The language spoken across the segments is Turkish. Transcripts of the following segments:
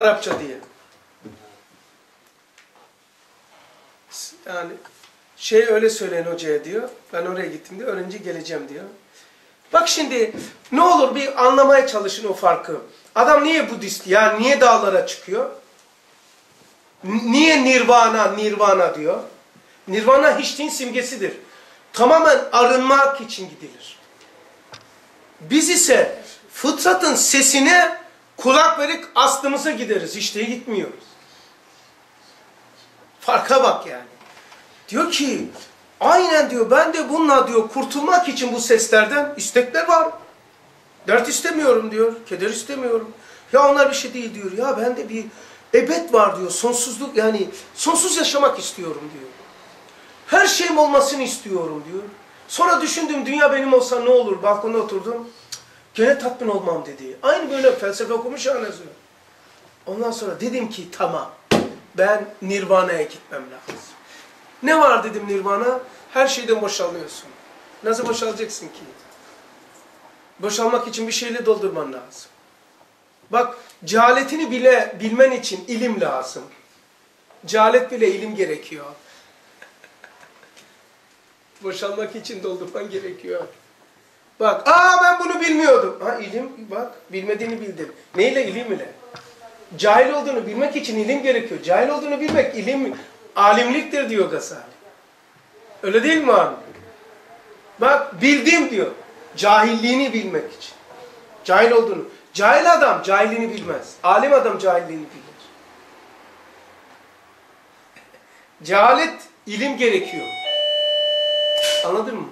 Arapça diye. Yani şey öyle söyleyin hocaya diyor. Ben oraya gittim diyor. Öğrenci geleceğim diyor. Bak şimdi ne olur bir anlamaya çalışın o farkı. Adam niye Budist ya niye dağlara çıkıyor? Niye nirvana nirvana diyor? Nirvana hiçliğin simgesidir. Tamamen arınmak için gidilir. Biz ise fıtratın sesine kulak verip aslımıza gideriz. İşte gitmiyoruz. Farka bak yani. Diyor ki aynen diyor ben de bununla diyor kurtulmak için bu seslerden istekler var. Dert istemiyorum diyor. Keder istemiyorum. Ya onlar bir şey değil diyor. Ya bende bir ebed var diyor. Sonsuzluk yani sonsuz yaşamak istiyorum diyor. Her şeyim olmasını istiyorum diyor. Sonra düşündüm dünya benim olsa ne olur? Balkonda oturdum. Gene tatmin olmam dedi. Aynı böyle felsefe okumuş anasını. Ondan sonra dedim ki tamam. Ben Nirvana'ya gitmem lazım. Ne var dedim Nirvana? Her şeyden boşalıyorsun. Nasıl boşalacaksın ki? Boşalmak için bir şeyle doldurman lazım. Bak cehaletini bile bilmen için ilim lazım. Cehalet bile ilim gerekiyor. Boşalmak için doldurman gerekiyor. Bak, aa ben bunu bilmiyordum. Ha ilim, bak bilmediğini bildin. Neyle? İlim ile. Cahil olduğunu bilmek için ilim gerekiyor. Cahil olduğunu bilmek ilim, alimliktir diyor Gazali. Öyle değil mi abi? Bak bildim diyor. Cahilliğini bilmek için. Cahil olduğunu. Cahil adam cahilliğini bilmez. Alim adam cahilliğini bilir. Cehalet ilim gerekiyor. Anladın mı?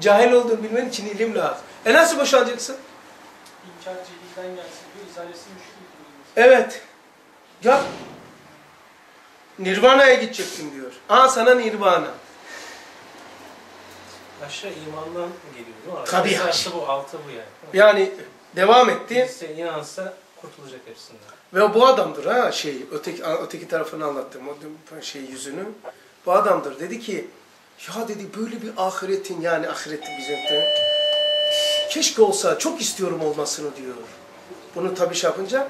Cahil olduğunu bilmen için ilim lazım. E nasıl boşalacaksın? İnkar cehilden gelsin diyor, izalesi müşküldür. Evet. Ya Nirvana'ya gideceksin diyor. Aa sana Nirvana. Aşağı imandan geliyor değil mi? Tabii. Esası bu, altı bu yani. Yani devam etti. Birisi inansa kurtulacak hepsinden. Ve bu adamdır ha şey öteki öteki tarafını anlattım o şey yüzünü. Bu adamdır. Dedi ki ya dedi böyle bir ahiretin yani ahireti bizim de keşke olsa çok istiyorum olmasını diyor. Bunu tabii şey yapınca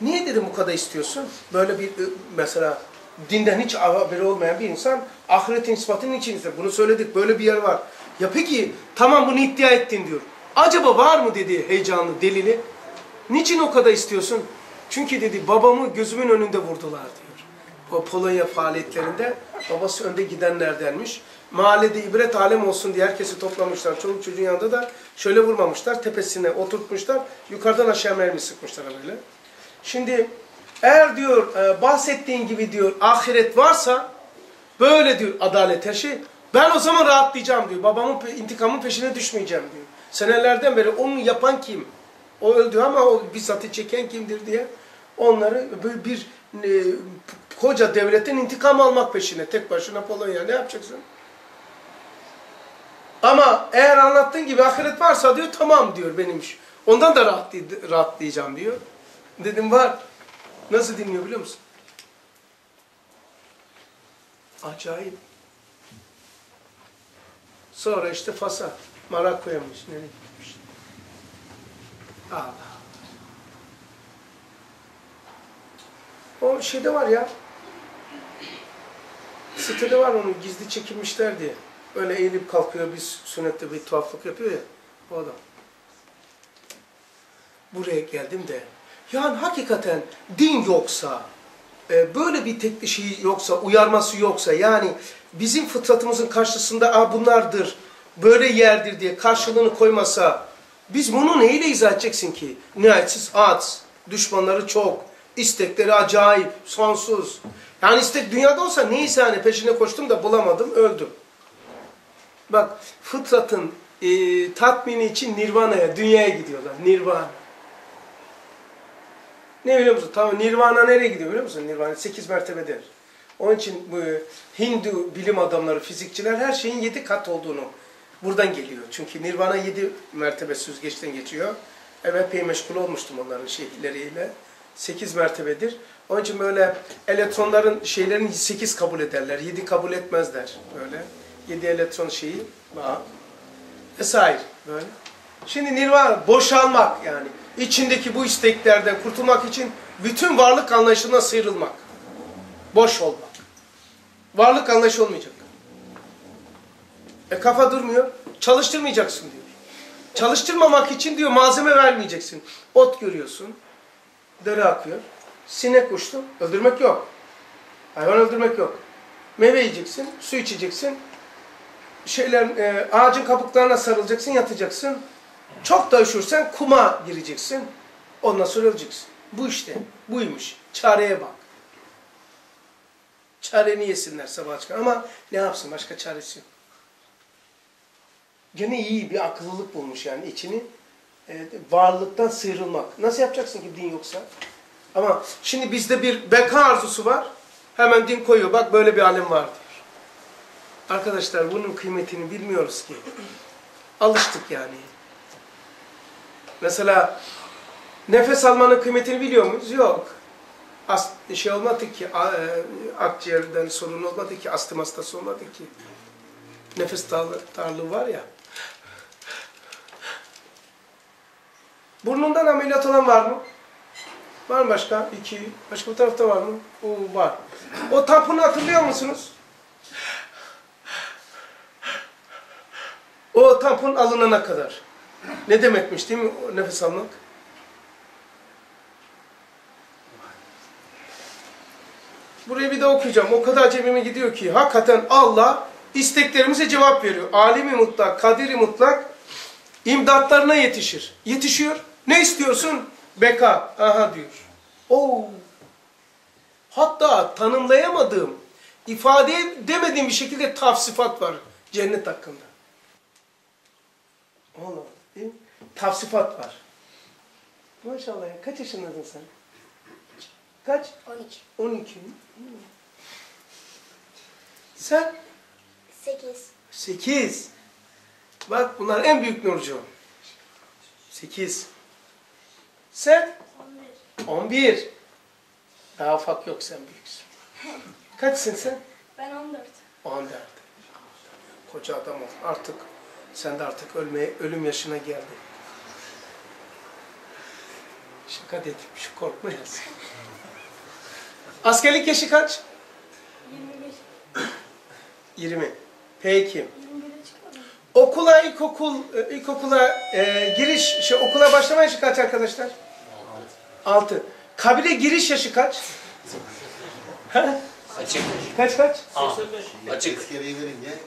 niye dedim bu kadar istiyorsun? Böyle bir ı, mesela dinden hiç haberi olmayan bir insan ahiretin ispatının için ister. Bunu söyledik böyle bir yer var. Ya peki tamam bunu iddia ettin diyor. Acaba var mı dedi heyecanlı delili. Niçin o kadar istiyorsun? Çünkü dedi babamı gözümün önünde vurdular diyor. O Polonya faaliyetlerinde babası önde gidenlerdenmiş. Mahallede ibret alem olsun diye herkesi toplamışlar. Çoluk çocuğun yanında da şöyle vurmamışlar. Tepesine oturtmuşlar. Yukarıdan aşağı mermi sıkmışlar böyle. Şimdi eğer diyor e, bahsettiğin gibi diyor ahiret varsa böyle diyor adalet her şey. Ben o zaman rahatlayacağım diyor. Babamın intikamın peşine düşmeyeceğim diyor. Senelerden beri onu yapan kim? O öldü ama o bizzatı çeken kimdir diye onları böyle bir e, koca devletin intikam almak peşine tek başına Polonya ne yapacaksın? Eğer anlattığın gibi ahiret varsa diyor tamam diyor benim iş. Ondan da rahatlay- rahatlayacağım diyor. Dedim var. Nasıl dinliyor biliyor musun? Acayip. Sonra işte Fas'a, Marakoya'mış, nereye gitmiş. Allah. O şeyde var ya. Sitede var onu gizli çekilmişler diye. Öyle eğilip kalkıyor bir sünnette bir tuhaflık yapıyor ya. O adam. Buraya geldim de. Yani hakikaten din yoksa, e, böyle bir tek şey yoksa, uyarması yoksa yani bizim fıtratımızın karşısında Aa, bunlardır, böyle yerdir diye karşılığını koymasa biz bunu neyle izah edeceksin ki? Nihayetsiz at, düşmanları çok, istekleri acayip, sonsuz. Yani istek dünyada olsa neyse hani peşine koştum da bulamadım, öldüm. Bak fıtratın e, tatmini için nirvanaya, dünyaya gidiyorlar. Nirvana. Ne biliyor musun? Tamam Nirvana nereye gidiyor biliyor musun? Nirvana 8 mertebedir. Onun için bu Hindu bilim adamları, fizikçiler her şeyin 7 kat olduğunu buradan geliyor. Çünkü Nirvana 7 mertebe süzgeçten geçiyor. Evet epey meşgul olmuştum onların şeyleriyle. 8 mertebedir. Onun için böyle elektronların şeylerin 8 kabul ederler. 7 kabul etmezler böyle. 7 elektron şeyi var. Vesaire böyle. Şimdi nirvana boşalmak yani. İçindeki bu isteklerden kurtulmak için bütün varlık anlayışından sıyrılmak. Boş olmak. Varlık anlayışı olmayacak. E kafa durmuyor. Çalıştırmayacaksın diyor. Çalıştırmamak için diyor malzeme vermeyeceksin. Ot görüyorsun. Dere akıyor. Sinek uçtu. Öldürmek yok. Hayvan öldürmek yok. Meyve yiyeceksin, su içeceksin. Şeyler, e, ağacın kabuklarına sarılacaksın, yatacaksın. Çok da üşürsen kuma gireceksin. Ondan sonra öleceksin. Bu işte. Buymuş. Çareye bak. Çareni yesinler sabah çıkar. Ama ne yapsın? Başka çaresi yok. Gene iyi bir akıllılık bulmuş yani içini. e, varlıktan sıyrılmak. Nasıl yapacaksın ki din yoksa? Ama şimdi bizde bir beka arzusu var. Hemen din koyuyor. Bak böyle bir alim var diyor. Arkadaşlar bunun kıymetini bilmiyoruz ki. Alıştık yani. Mesela nefes almanın kıymetini biliyor muyuz? Yok. As şey olmadı ki, e, akciğerden sorun olmadı ki, astım hastası olmadı ki. Nefes darlığı, var ya. Burnundan ameliyat olan var mı? Var mı başka? İki. Başka bir tarafta var mı? O var. O tamponu hatırlıyor musunuz? O tampon alınana kadar. Ne demekmiş değil mi nefes almak? Burayı bir de okuyacağım. O kadar cebime gidiyor ki hakikaten Allah isteklerimize cevap veriyor. Alimi mutlak, kadiri mutlak imdatlarına yetişir. Yetişiyor. Ne istiyorsun? Beka. Aha diyor. Oo. Hatta tanımlayamadığım, ifade demediğim bir şekilde tavsifat var cennet hakkında. Allah değil mi? Tavsifat var. Maşallah ya. Kaç yaşındasın sen? Kaç? 12. 12. Sen? 8. 8. Bak bunlar en büyük Nurcu. 8. Sen? 11. 11. Daha ufak yok sen büyüksün. Kaçsın sen? Ben 14. 14. Koca adam ol. Artık sen de artık ölmeye, ölüm yaşına geldin. Şaka dedim. Şu korkma yaz. Askerlik yaşı kaç? 21. 20. Peki. 21'e çıkmadım. Okula, ilkokul, e, ilkokula e, giriş, şey, okula başlama yaşı kaç arkadaşlar? 6. Kabire giriş yaşı kaç? Ha? Açık. Kaç kaç? Açık. Askeriye verince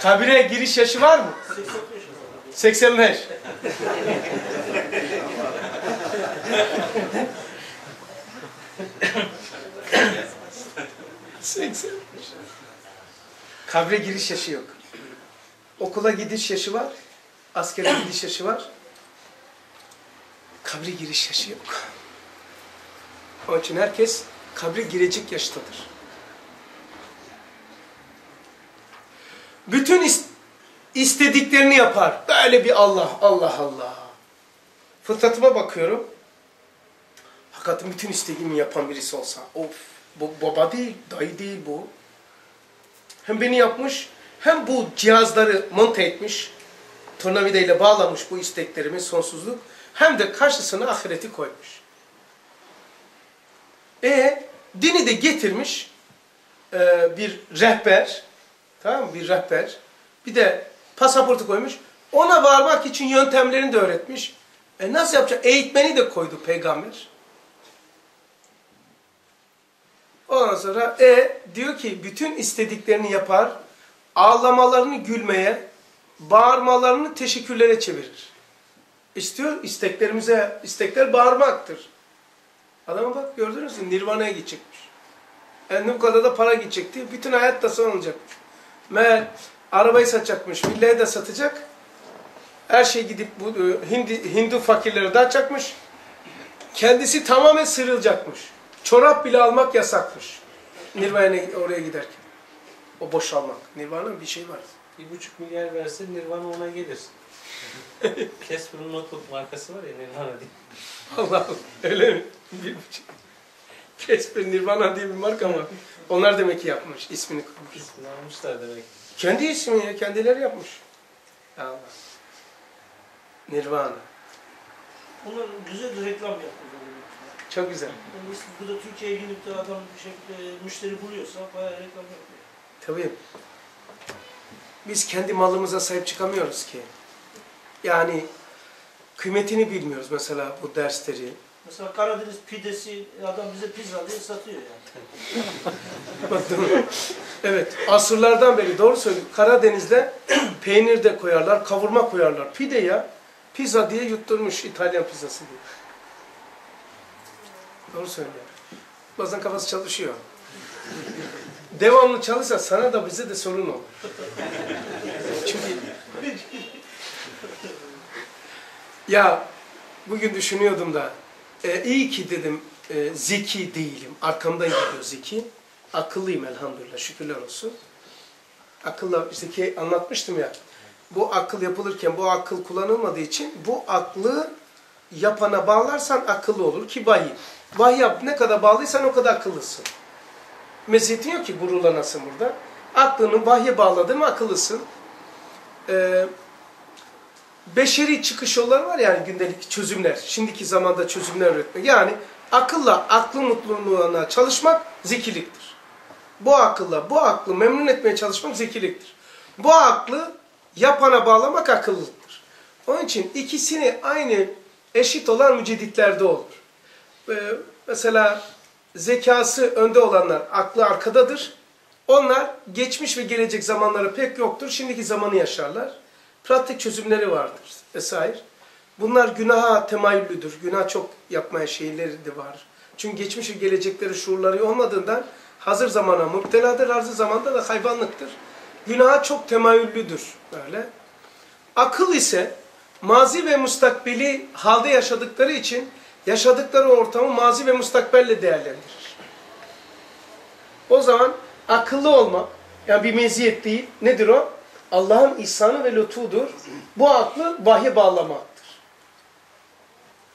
Kabire giriş yaşı var mı? 85. Seksen. Kabre giriş yaşı yok. Okula gidiş yaşı var. Askere gidiş yaşı var. Kabre giriş yaşı yok. Onun için herkes kabre girecek yaştadır. Bütün is- istediklerini yapar. Böyle bir Allah, Allah Allah. Fıtratıma bakıyorum. Hakikaten bütün istediğimi yapan birisi olsa. Of, bu baba değil, dayı değil bu. Hem beni yapmış, hem bu cihazları monte etmiş. Tornavidayla bağlamış bu isteklerimi sonsuzluk. Hem de karşısına ahireti koymuş. E dini de getirmiş e, bir rehber. Tamam mı? Bir rehber. Bir de pasaportu koymuş. Ona varmak için yöntemlerini de öğretmiş. E nasıl yapacak? Eğitmeni de koydu peygamber. Ondan sonra e diyor ki bütün istediklerini yapar. Ağlamalarını gülmeye, bağırmalarını teşekkürlere çevirir. İstiyor isteklerimize, istekler bağırmaktır. Adama bak gördünüz mü? Nirvana'ya gidecekmiş. Yani bu kadar da para gidecekti. Bütün hayat da son olacakmış. Meğer arabayı satacakmış, villayı da satacak. Her şey gidip bu e, Hindi, Hindu fakirlere dağıtacakmış. Kendisi tamamen sıyrılacakmış. Çorap bile almak yasakmış. Nirvana'ya oraya giderken. O boşalmak. Nirvana bir şey var. Bir buçuk milyar verse Nirvana ona gelir. Casper'ın notebook markası var ya Nirvana diye. Allah öyle mi? Bir buçuk. Casper Nirvana diye bir marka var. Onlar demek ki yapmış. ismini koymuş. İsmini almışlar demek. Kendi ismi ya. Kendileri yapmış. Allah. Nirvana. Bunlar güzel bir reklam yapıyor. Çok güzel. Yani burada Türkiye'ye gidip de adam bir şekilde müşteri buluyorsa bayağı reklam yapıyor. Tabii. Biz kendi malımıza sahip çıkamıyoruz ki. Yani kıymetini bilmiyoruz mesela bu dersleri. Mesela Karadeniz pidesi adam bize pizza diye satıyor yani. Evet, asırlardan beri doğru söylüyor. Karadeniz'de peynir de koyarlar, kavurma koyarlar. Pide ya, pizza diye yutturmuş İtalyan pizzası diye. Doğru söylüyor. Bazen kafası çalışıyor. Devamlı çalışsa sana da bize de sorun olur. Çünkü ya bugün düşünüyordum da e, iyi ki dedim e, zeki değilim. Arkamdan gidiyor zeki. Akıllıyım elhamdülillah şükürler olsun. Akılla zeki anlatmıştım ya. Bu akıl yapılırken bu akıl kullanılmadığı için bu aklı yapana bağlarsan akıllı olur ki vahiy. Vahiy ne kadar bağlıysan o kadar akıllısın. Meziyetin yok ki gururlanasın burada. Aklını vahye bağladın mı akıllısın. Ee, beşeri çıkış yolları var yani gündelik çözümler. Şimdiki zamanda çözümler üretmek. Yani akılla aklı mutluluğuna çalışmak zekiliktir. Bu akılla bu aklı memnun etmeye çalışmak zekiliktir. Bu aklı yapana bağlamak akıllılıktır. Onun için ikisini aynı eşit olan müceditlerde olur. Ee, mesela zekası önde olanlar aklı arkadadır. Onlar geçmiş ve gelecek zamanları pek yoktur. Şimdiki zamanı yaşarlar. Pratik çözümleri vardır vesaire. Bunlar günaha temayüllüdür. Günah çok yapmaya şeyleri de var. Çünkü geçmiş ve gelecekleri şuurları olmadığından hazır zamana müpteladır, hazır zamanda da hayvanlıktır. Günaha çok temayüllüdür böyle. Akıl ise mazi ve mustakbeli halde yaşadıkları için yaşadıkları ortamı mazi ve mustakbelle değerlendirir. O zaman akıllı olmak, yani bir meziyet değil, nedir o? Allah'ın ihsanı ve lütfudur. Bu aklı vahye bağlamaktır.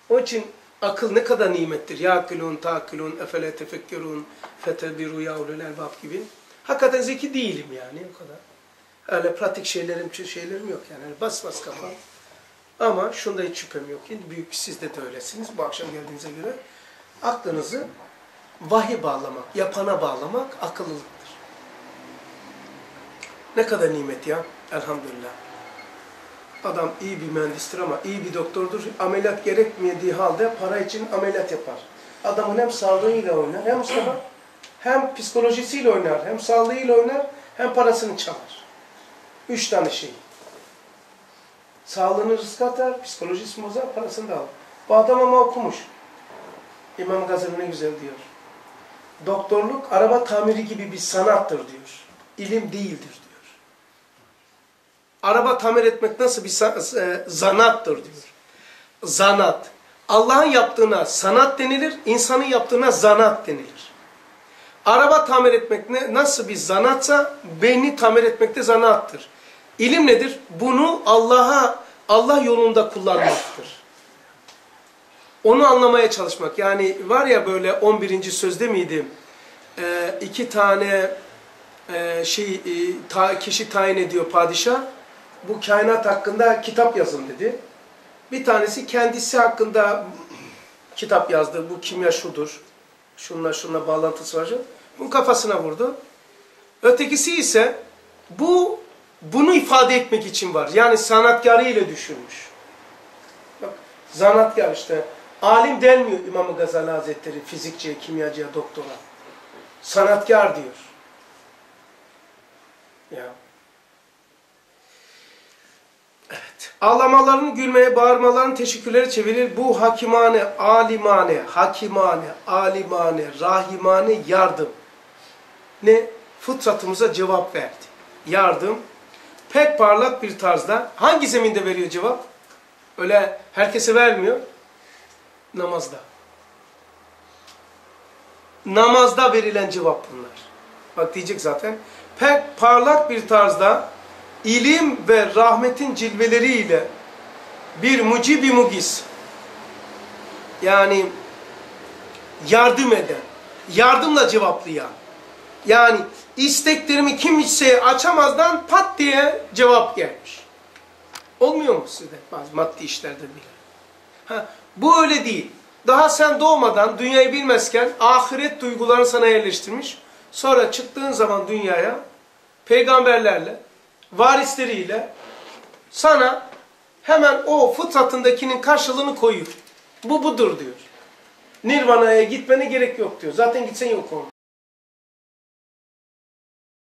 Onun için akıl ne kadar nimettir. Ya akılun, takilun, efele tefekkerun, fetebiru ya ulul elbab gibi. Hakikaten zeki değilim yani o kadar. Öyle pratik şeylerim, şeylerim yok yani. Öyle bas bas kafa. Ama şunda hiç şüphem yok ki büyük siz de, de öylesiniz bu akşam geldiğinize göre. Aklınızı vahye bağlamak, yapana bağlamak akıllılıktır. Ne kadar nimet ya elhamdülillah. Adam iyi bir mühendistir ama iyi bir doktordur. Ameliyat gerekmediği halde para için ameliyat yapar. Adamın hem sağlığıyla oynar hem Mustafa hem psikolojisiyle oynar, hem sağlığıyla oynar, hem parasını çalar. Üç tane şey. Sağlığını rızkı atar, psikolojisini bozar, parasını da alır. Bu adam ama okumuş. İmam Gazali ne güzel diyor. Doktorluk araba tamiri gibi bir sanattır diyor. İlim değildir diyor. Araba tamir etmek nasıl bir zanattır diyor. Zanat. Allah'ın yaptığına sanat denilir, insanın yaptığına zanat denilir. Araba tamir etmek ne, nasıl bir zanatsa beyni tamir etmek de zanattır. İlim nedir? Bunu Allah'a Allah yolunda kullanmaktır. Onu anlamaya çalışmak. Yani var ya böyle 11. sözde miydi? Ee, iki tane e, şey e, ta, kişi tayin ediyor padişah. Bu kainat hakkında kitap yazın dedi. Bir tanesi kendisi hakkında kitap yazdı. Bu kimya şudur. Şunla şunla bağlantısı var. Bunun kafasına vurdu. Ötekisi ise bu bunu ifade etmek için var. Yani sanatkarıyla düşünmüş. Bak, zanatkar işte. Alim denmiyor İmam Gazali Hazretleri fizikçiye, kimyacıya, doktora. Sanatkar diyor. Ya. Evet. Ağlamaların, gülmeye, bağırmaların teşekkürleri çevirir. Bu hakimane, alimane, hakimane, alimane, rahimane yardım. Ne? Fıtratımıza cevap verdi. Yardım, pek parlak bir tarzda. Hangi zeminde veriyor cevap? Öyle herkese vermiyor. Namazda. Namazda verilen cevap bunlar. Bak diyecek zaten. Pek parlak bir tarzda ilim ve rahmetin cilveleriyle bir mucibi mugis yani yardım eden, yardımla cevaplayan yani isteklerimi kimseye açamazdan pat diye cevap gelmiş. Olmuyor mu sizde bazı maddi işlerde bile? Ha, Bu öyle değil. Daha sen doğmadan, dünyayı bilmezken ahiret duygularını sana yerleştirmiş. Sonra çıktığın zaman dünyaya peygamberlerle, varisleriyle sana hemen o fıtratındakinin karşılığını koyuyor. Bu budur diyor. Nirvana'ya gitmene gerek yok diyor. Zaten gitsen yok onun.